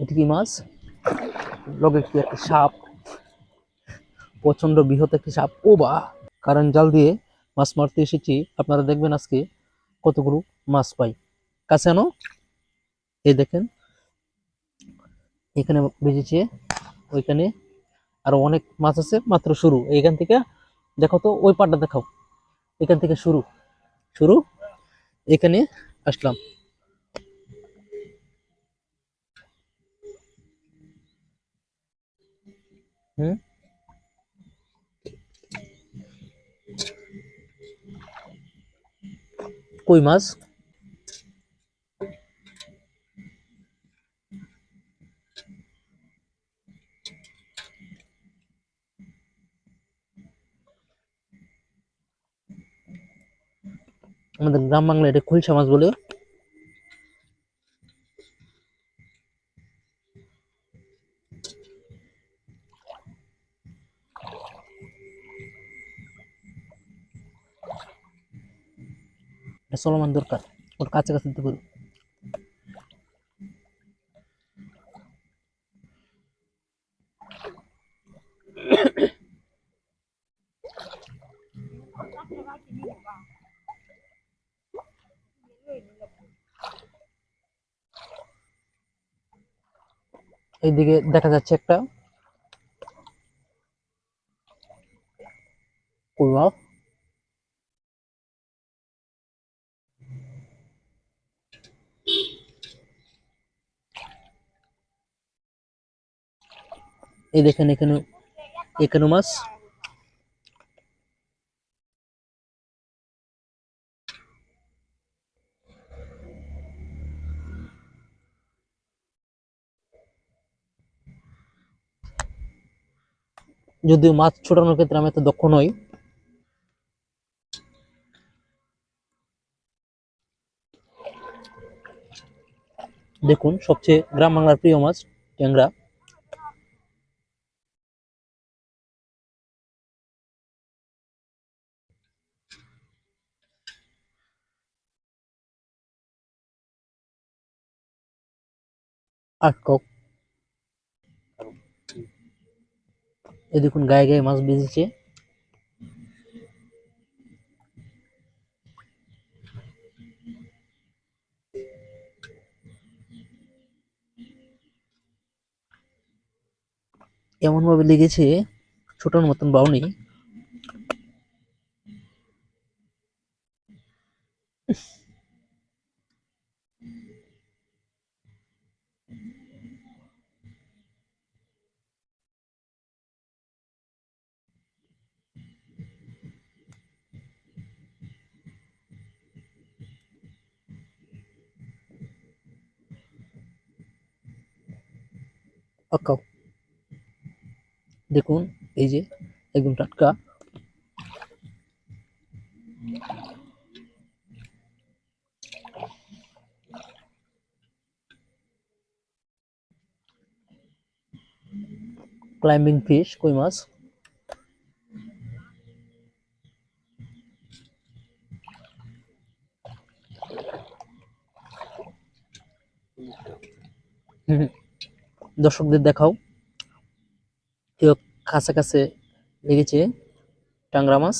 এটি কি মাছ। লগে কি একটা সাপ। প্রচণ্ড বৃহৎ একটি সাপ। ও বা! কারণ জাল দিয়ে মাছ মারতে এসেছি। আপনারা দেখবেন আজকে কতগুলো মাছ পাই। কাছে আনো। এই দেখেন। এখানে বেজেছে। ওইখানে আরও অনেক মাছ আছে। মাত্র শুরু। এইখান থেকে দেখো তো, ওই পাটটা দেখাও। এখান থেকে শুরু। শুরু। এখানে আসলাম। হুম কই মাছ? আমাদের গ্রাম বাংলায় এটা খুলসা মাছ বলে। এটা চলমান দরকার ওর কাছে কাছে দিতে পারি এইদিকে দেখা যাচ্ছে একটা। কই মাছ এই দেখেন এখানে এখানে মাছ। যদিও মাছ ছোটানোর ক্ষেত্রে আমি এত দক্ষ নই। দেখুন, সবচেয়ে গ্রাম বাংলার প্রিয় মাছ ট্যাংরা। আটকক এই দেখুন গায়ে গায়ে মাছ বেজেছে এমন ভাবে লেগেছে ছোটর মতন বাউনি আঁকাও দেখুন এই যে একদম টাটকা। ক্লাইম্বিং ফিশ কই মাছ? হুম, দর্শকদের দেখাও। কেউ কাছে কাছে লেগেছে টাংরা মাছ।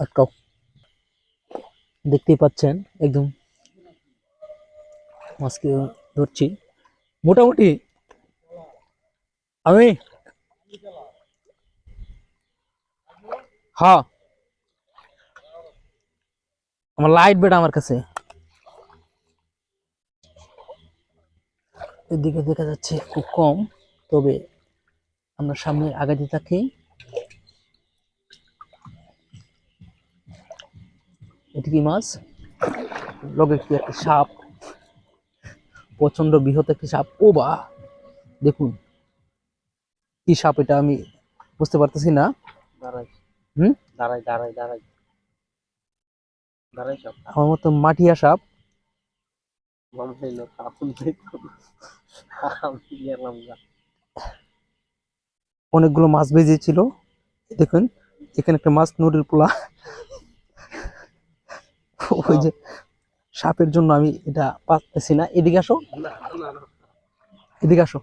আটকাও দেখতেই পাচ্ছেন একদম মাছকে ধরছি। মোটামুটি আমি হ্যাঁ। আমার লাইট বেটা আমার কাছে। এদিকে দেখা যাচ্ছে খুব কম তবে আমরা সামনে আগাতে থাকি। এটি কি মাছ? লগে কি একটা সাপ? প্রচণ্ড বৃহৎ একটি সাপ। ও বা দেখুন। কি সাপ এটা আমি বুঝতে পারতেছি না। দাঁড়াই। হুম? দাঁড়াই দাঁড়াই দাঁড়াই। আমার মতো মাটিয়া সাপ। অনেকগুলো মাছ বেজেছিল। দেখুন এখানে একটা মাছ নুডল পোলা। ওই যে সাপের জন্য আমি এটা পাচ্ছি না। এদিকে আসো। এদিকে আসো।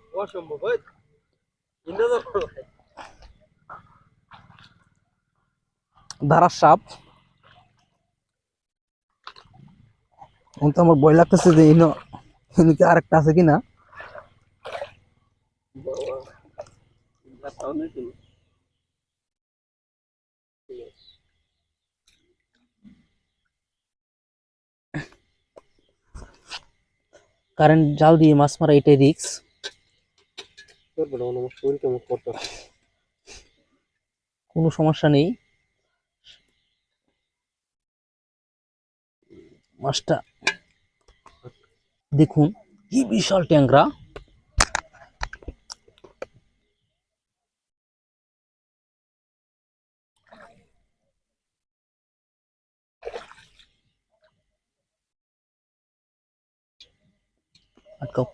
ধারার সাপ। এখন তো আমার ভয় লাগতেছে যে ইনো ইনো কি আরেকটা আছে কিনা? কারেন্ট জাল দিয়ে মাছ মারা এটাই রিক্স কোনো সমস্যা নেই। মাছটা দেখুন কি বিশাল ট্যাংরা। আটকাও।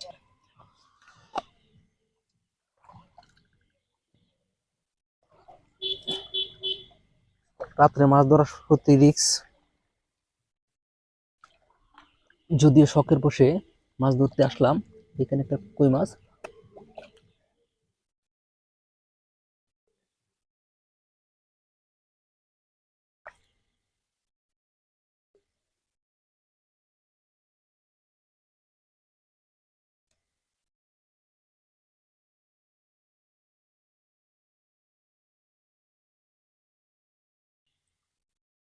রাত্রে মাছ ধরা সত্যি রিক্স যদিও শখের বসে মাছ ধরতে আসলাম এখানে একটা কই মাছ।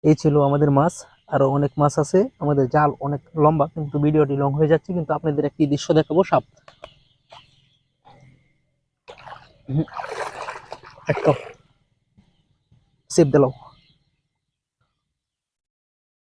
এই ছিল আমাদের মাছ। আরও অনেক মাছ আছে। আমাদের জাল অনেক লম্বা, কিন্তু ভিডিওটি লং হয়ে যাচ্ছে, কিন্তু আপনাদের একটি দৃশ্য দেখাবো সাপ। সেভ দিলাম।